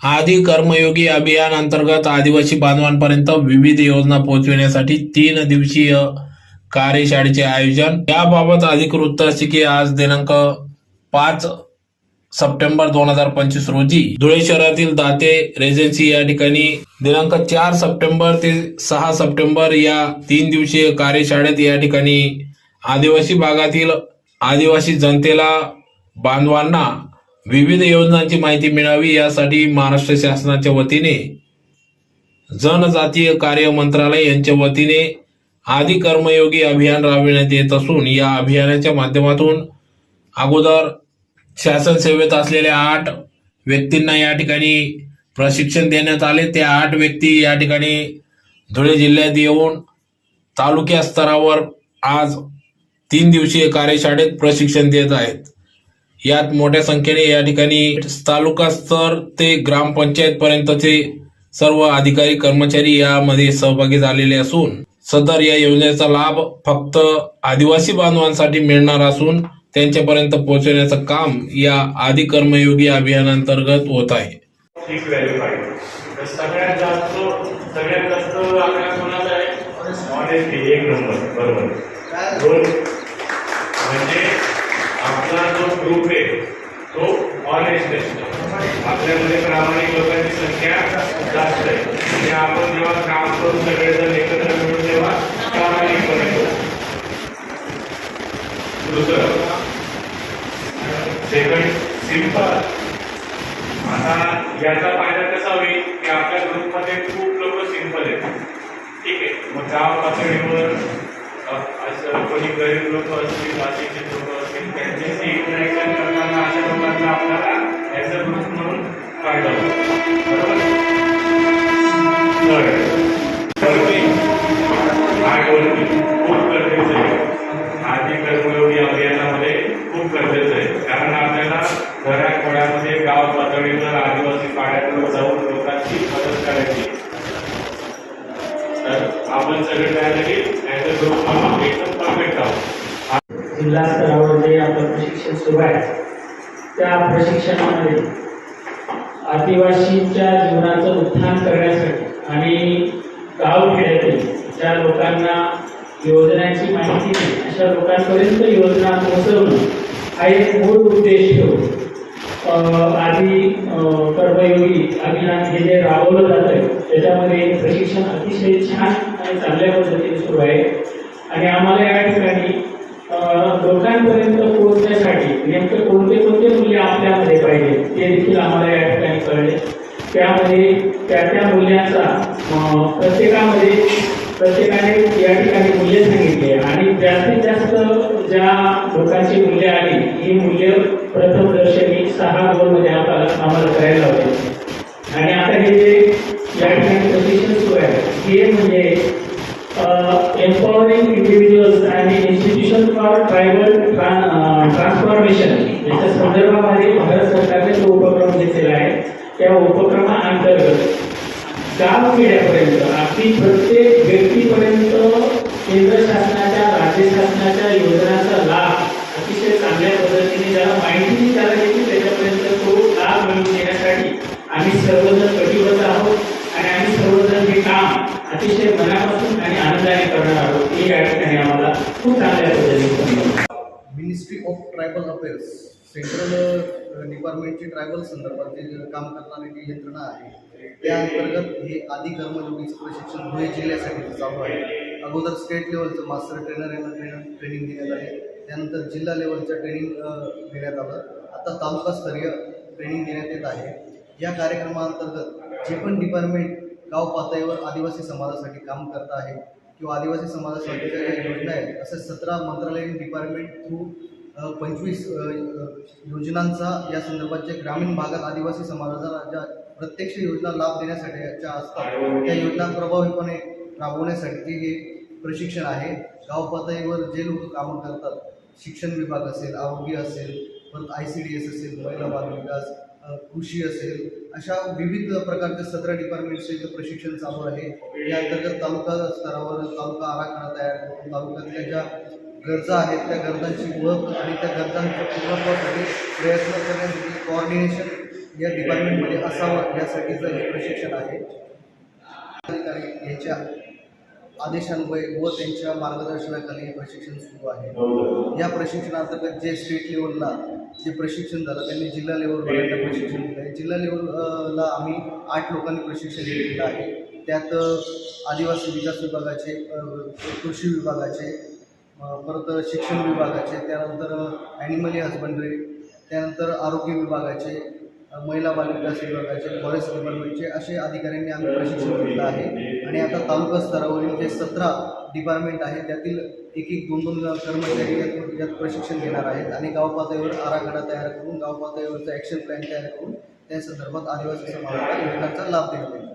आदी कर्मयोगी अभियान अंतर्गत आदिवासी बांधवांपर्यंत विविध योजना पोहोचविण्यासाठी तीन दिवसीय कार्यशाळेचे आयोजन. याबाबत अधिक वृत्त असे की आज दिनांक पाच सप्टेंबर दोन हजार पंचवीस रोजी धुळे शहरातील दाते रेजन्सी या ठिकाणी दिनांक चार सप्टेंबर ते सहा सप्टेंबर या तीन दिवसीय कार्यशाळेत या ठिकाणी आदिवासी भागातील आदिवासी जनतेला बांधवांना विविध योजनांची माहिती मिळावी यासाठी महाराष्ट्र शासनाच्या वतीने जनजातीय कार्य मंत्रालय यांच्या वतीने आदी कर्मयोगी अभियान राबविण्यात येत असून या अभियानाच्या माध्यमातून अगोदर शासन सेवेत असलेल्या आठ व्यक्तींना या ठिकाणी प्रशिक्षण देण्यात आले. त्या आठ व्यक्ती या ठिकाणी धुळे जिल्ह्यात येऊन तालुक्या स्तरावर आज तीन दिवसीय कार्यशाळेत प्रशिक्षण देत आहेत. यात मोठ्या संख्येने या ठिकाणी तालुका स्तर ते ग्रामपंचायत पर्यंतचे सर्व अधिकारी कर्मचारी यामध्ये सहभागी झालेले असून सदर या योजनेचा लाभ फक्त आदिवासी बांधवांसाठी मिळणार असून त्यांच्यापर्यंत पोहोचवण्याचं काम या आदि कर्मयोगी अभियानांतर्गत होत आहे. सगळ्यात जास्त सगळ्यात जास्त आकडा कोणाचा आहे? ऑनेस्टी एक नंबर बरोबर. दोन म्हणजे आपला जो ग्रुप आहे तो ऑनेस्ट आहे आपल्यामध्ये प्रामाणिक लोकांची संख्या जास्त आहे. म्हणजे आपण जेव्हा काम करून सगळेजण एकत्र मिळून तेव्हा प्रामाणिकपणे करू. दुसरं सेकंड सिंपल आता याचा फायदा कसा होईल? की आपल्या ग्रुपमध्ये खूप लोक सिंपल आहेत. ठीक आहे. मग गाव पातळीवर असं कोणी गरीब लोक असतील अशिक्षित लोक असतील त्यांच्याशी इंटरॅक्शन करताना अशा लोकांना आपल्याला ॲज अ ग्रुप म्हणून फायदा होतो खूप गरजेचं आहे. आधी अभियानामध्ये खूप गरजेचं आहे. कारण आपल्याला घराखोड्यामध्ये गाव पातळीवर आदिवासी पाड्यावर जाऊन लोकांची मदत करायची. तर आपण सगळे काय जिल्हा स्तरावर जे आपलं प्रशिक्षण सुरू आहे त्या प्रशिक्षणामध्ये आदिवासीच्या जीवनाचं उत्थान करण्यासाठी आणि गावखेड्यातील ज्या लोकांना योजनांची माहिती नाही अशा लोकांपर्यंत योजना पोहोचवणं हा एक मूळ उद्देश ठेवून आधी कर्मयोगी अभियान हे जे राबवलं जात आहे त्याच्यामध्ये प्रशिक्षण अतिशय छान आणि चांगल्या पद्धतीने सुरू आहे. आणि आम्हाला या ठिकाणी लोकांपर्यंत पोहोचण्यासाठी नेमके कोणते कोणते मूल्य आपल्यामध्ये पाहिजे ते देखील आम्हाला या ठिकाणी कळले. त्यामध्ये त्या त्या मूल्यांचा प्रत्येकामध्ये प्रत्येकाने या ठिकाणी मूल्य सांगितले आणि जास्तीत जास्त ज्या लोकांची मूल्य आली ही मूल्य प्रथम दर्शनी सहा गोलमध्ये आपल्याला आम्हाला करायला होते. आणि आता हे जे या ठिकाणी प्रशिक्षण सुरू आहे हे म्हणजे एम्पॉवरिंग इंडिव्हिज्युअल्स आणि इन्स्टिट्यूशन फॉर ट्रायबल ट्रान्सफॉर्मेशन याच्या संदर्भामध्ये भारत सरकारने जो उपक्रम घेतलेला आहे त्या उपक्रमाअंतर्गत गाव पिढ्यापर्यंत आपली प्रत्येक व्यक्तीपर्यंत केंद्र शासनाच्या राज्य शासनाच्या योजनांचा लाभ अतिशय चांगल्या पद्धतीने ज्याला माहिती त्याला देखील त्याच्यापर्यंत तो लाभ मिळवून देण्यासाठी आम्ही सर्वजण कटिबद्ध आहोत आणि आम्ही सर्वजण हे काम अतिशय मनापासून आणि करणार आहोत. आम्हाला. खूप चांगल्या पद्धतीने ministry of tribal affairs central डिपार्टमेंटची tribal संदर्भात जे काम करणारी जी यंत्रणा आहे त्या अंतर्गत हे आदी कर्मयोगीचं प्रशिक्षण धुळे जिल्ह्यासाठी चालू आहे. अगोदर स्टेट लेवलचं मास्टर ट्रेनर यांना ट्रेनर ट्रेनिंग देण्यात आले. त्यानंतर जिल्हा लेवलचं ट्रेनिंग uh, देण्यात आलं. आता तालुकास्तरीय ट्रेनिंग देण्यात येत आहे. या कार्यक्रमाअंतर्गत जे पण डिपार्टमेंट गाव पातळीवर आदिवासी समाजासाठी काम करत आहे किंवा आदिवासी समाजासाठी ज्या योजना आहेत असे सतरा मंत्रालयीन डिपार्टमेंट थ्रू पंचवीस योजनांचा या संदर्भात जे ग्रामीण भागात आदिवासी समाजाला ज्या प्रत्यक्ष योजना लाभ देण्यासाठी ज्या असतात त्या योजना प्रभावीपणे राबवण्यासाठी हे प्रशिक्षण आहे. गाव पातळीवर जे लोक कामं करतात शिक्षण विभाग असेल आरोग्य असेल परत आय सी डी एस असेल महिला बाल विकास कृषी असेल अशा विविध प्रकारच्या सतरा डिपार्टमेंटचे इथं प्रशिक्षण चालू आहे. या अंतर्गत तालुका स्तरावर तालुका आराखडा तयार करून तालुक्यातल्या ज्या गरजा आहेत त्या गरजांची ओळख आणि त्या गरजांच्या पूर्णत्वासाठी प्रयत्न करण्यासाठी कॉर्डिनेशन या डिपार्टमेंटमध्ये असावं यासाठीचं हे प्रशिक्षण आहे. अधिकारी यांच्या आदेशान्वये व त्यांच्या मार्गदर्शनाखाली हे प्रशिक्षण सुरू आहे. या प्रशिक्षणाअंतर्गत जे स्टेट लेवलला जे प्रशिक्षण झालं त्यांनी जिल्हा लेवलपर्यंत प्रशिक्षण दिलं आहे जिल्हा लेवलला आम्ही आठ लोकांनी प्रशिक्षण घेतलेलं आहे. त्यात आदिवासी विकास विभागाचे कृषी विभागाचे परत शिक्षण विभागाचे त्यानंतर ॲनिमली हजबंडरी त्यानंतर आरोग्य विभागाचे महिला बालविकास विभागाचे फॉरेस्ट डिपार्टमेंटचे असे अधिकाऱ्यांनी आम्ही प्रशिक्षण घेतलं आहे. आणि आता तालुका स्तरावरील जे सतरा डिपार्टमेंट आहे त्यातील एक एक दोन दोन कर्मचारी यात प्रशिक्षण घेणार आहेत. आणि गाव पातळीवर आराखडा तयार करून गाव पातळीवरचा ॲक्शन प्लॅन तयार करून त्या संदर्भात आदिवासी समाजाला योजनांचा लाभ देण्यात येईल.